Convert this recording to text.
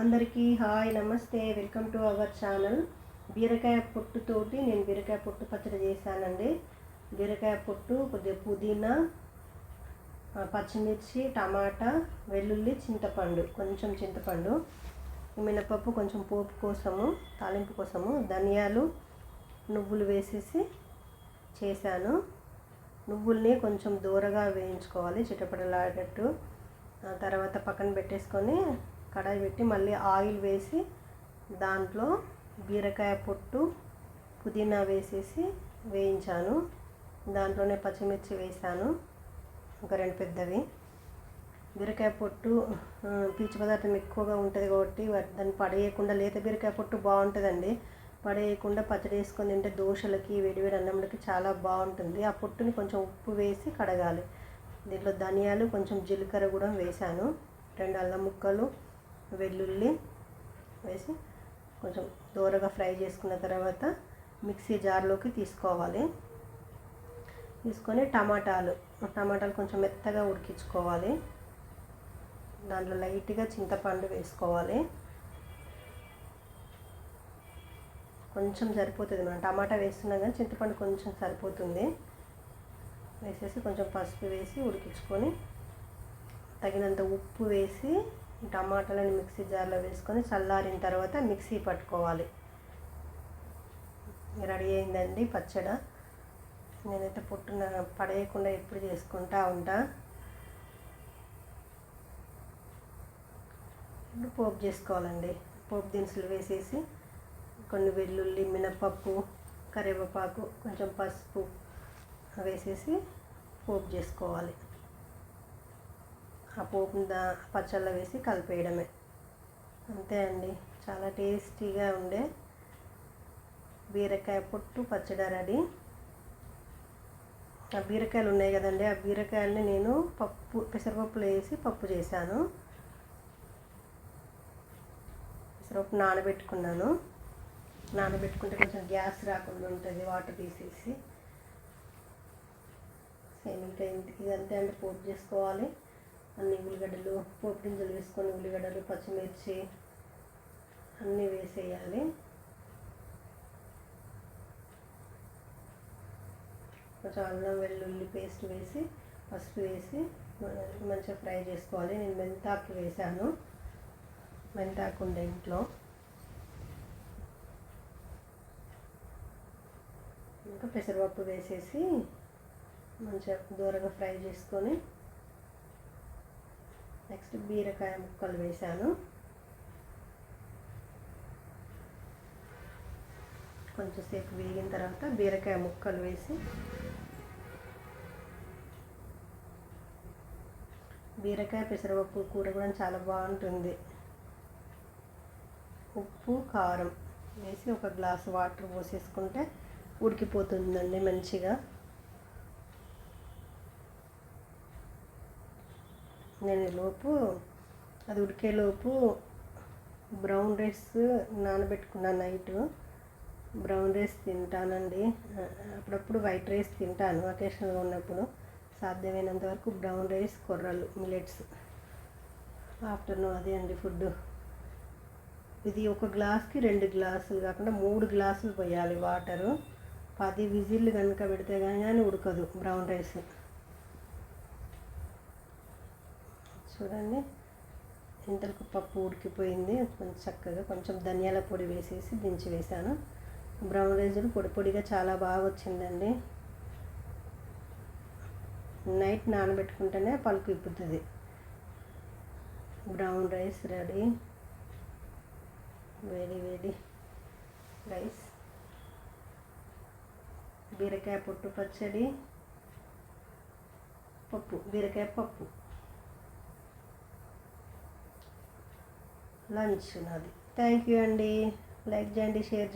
అందరికీ హాయ్ నమస్తే welcome to our channel. బీరకాయ పొట్టుతోటి నేను బీరకాయ పొట్టు పచ్చడి చేశానండి. బీరకాయ పొట్టు కొద్దిగా పుదీనా పచ్చిమిర్చి టమాటా వెల్లుల్లి చింతపండు కొంచెం చింతపండు మినపప్పు కొంచెం పోపు కోసము తాలింపు కోసము ధనియాలు నువ్వులు వేసేసి చేశాను. నువ్వుల్ని కొంచెం దూరగా వేయించుకోవాలి చిటపడలాడేటట్టు తర్వాత పక్కన పెట్టేసుకొని కడాయి పెట్టి మళ్ళీ ఆయిల్ వేసి దాంట్లో బీరకాయ పొట్టు పుదీనా వేసేసి వేయించాను. దాంట్లోనే పచ్చిమిర్చి వేసాను. ఒక రెండు పెద్దవి. బీరకాయ పొట్టు పీచు పదార్థం ఎక్కువగా ఉంటుంది కాబట్టి దాన్ని పడేయకుండా లేత బీరకాయ పొట్టు బాగుంటుందండి. పడేయకుండా పచ్చడి వేసుకొని తింటే దోశలకి వేడివేడి అన్నంలకి చాలా బాగుంటుంది. ఆ పొట్టుని కొంచెం ఉప్పు వేసి కడగాలి. దీంట్లో ధనియాలు కొంచెం జీలకర్ర కూడా వేసాను. రెండు అల్లం ముక్కలు వెల్లుల్లి వేసి కొంచెం దూరగా ఫ్రై చేసుకున్న తర్వాత మిక్సీ జార్లోకి తీసుకోవాలి. తీసుకొని టమాటాలు టమాటాలు కొంచెం మెత్తగా ఉడికించుకోవాలి. దాంట్లో లైట్గా చింతపండు వేసుకోవాలి. కొంచెం సరిపోతుంది. మనం టమాటా వేస్తున్నాం కానీ చింతపండు కొంచెం సరిపోతుంది. వేసేసి కొంచెం పసుపు వేసి ఉడికించుకొని తగినంత ఉప్పు వేసి టమాటాలను మిక్సీ జార్లో వేసుకొని చల్లారిన తర్వాత మిక్సీ పట్టుకోవాలి. రెడీ అయిందండి పచ్చడ. నేనైతే పుట్టున పడేయకుండా ఎప్పుడు చేసుకుంటా ఉంటా. ఇప్పుడు పోపు చేసుకోవాలండి. పోపు దినుసులు వేసేసి కొన్ని వెల్లుల్లి మినపప్పు కరివేపాకు కొంచెం పసుపు వేసేసి పోపు చేసుకోవాలి. ఆ పోపుని దా పచ్చళ్ళ వేసి కలిపేయడమే. అంతే అండి. చాలా టేస్టీగా ఉండే బీరకాయ పొట్టు పచ్చడి రెడీ. ఆ బీరకాయలు ఉన్నాయి కదండి. ఆ బీరకాయలని నేను పప్పు పెసరపప్పులో వేసి పప్పు చేశాను. పెసరపప్పు నానబెట్టుకున్నాను. నానబెట్టుకుంటే కొంచెం గ్యాస్ రాకుండా ఉంటుంది వాటర్ తీసేసి. సేమ్ ఇంకా ఇంటికి ఇదంతే అంటే పోపు చేసుకోవాలి. అన్ని ఉల్లిగడ్డలు పోపు గింజలు వేసుకొని ఉల్లిగడ్డలు పచ్చిమిర్చి అన్నీ వేసేయాలి. కొంచెం అల్లం వెల్లుల్లి పేస్ట్ వేసి పసుపు వేసి మంచిగా ఫ్రై చేసుకోవాలి. నేను మెంతాకు వేసాను. మెంతాకు ఉండే ఇంట్లో. ఇంకా పెసరపప్పు వేసేసి మంచిగా దూరంగా ఫ్రై చేసుకొని నెక్స్ట్ బీరకాయ ముక్కలు వేసాను కొంచెంసేపు వేగిన తర్వాత బీరకాయ ముక్కలు వేసి బీరకాయ పెసరపప్పు కూర కూడా చాలా బాగుంటుంది. ఉప్పు కారం వేసి ఒక గ్లాస్ వాటర్ పోసేసుకుంటే ఉడికిపోతుందండి మంచిగా. నేను లోపు అది ఉడికేలోపు బ్రౌన్ రైస్ నానబెట్టుకున్నాను నైట్. బ్రౌన్ రైస్ తింటానండి. అప్పుడప్పుడు వైట్ రైస్ తింటాను అకేషనల్గా ఉన్నప్పుడు. సాధ్యమైనంత వరకు బ్రౌన్ రైస్ కొర్రలు మిలెట్స్. ఆఫ్టర్నూన్ అదే అండి ఫుడ్ ఇది ఒక గ్లాస్కి రెండు గ్లాసులు కాకుండా మూడు గ్లాసులు పోయాలి వాటరు. పది విజిల్లు కనుక పెడితే కానీ ఉడకదు బ్రౌన్ రైస్. చూడండి. ఇంతకు పప్పు ఉడికిపోయింది. కొంచెం చక్కగా కొంచెం ధనియాల పొడి వేసేసి దించి వేసాను బ్రౌన్ రైస్ పొడి పొడిగా చాలా బాగా వచ్చిందండి. నైట్ నానబెట్టుకుంటేనే పలుకు ఇప్పుతుంది బ్రౌన్ రైస్ రెడీ. వేడి వేడి రైస్. బీరకాయ పొట్టు పచ్చడి. పప్పు బీరకాయ పప్పు. లంచ్ నాది. థ్యాంక్ యూ అండి. లైక్ చేయండి షేర్ చేయండి.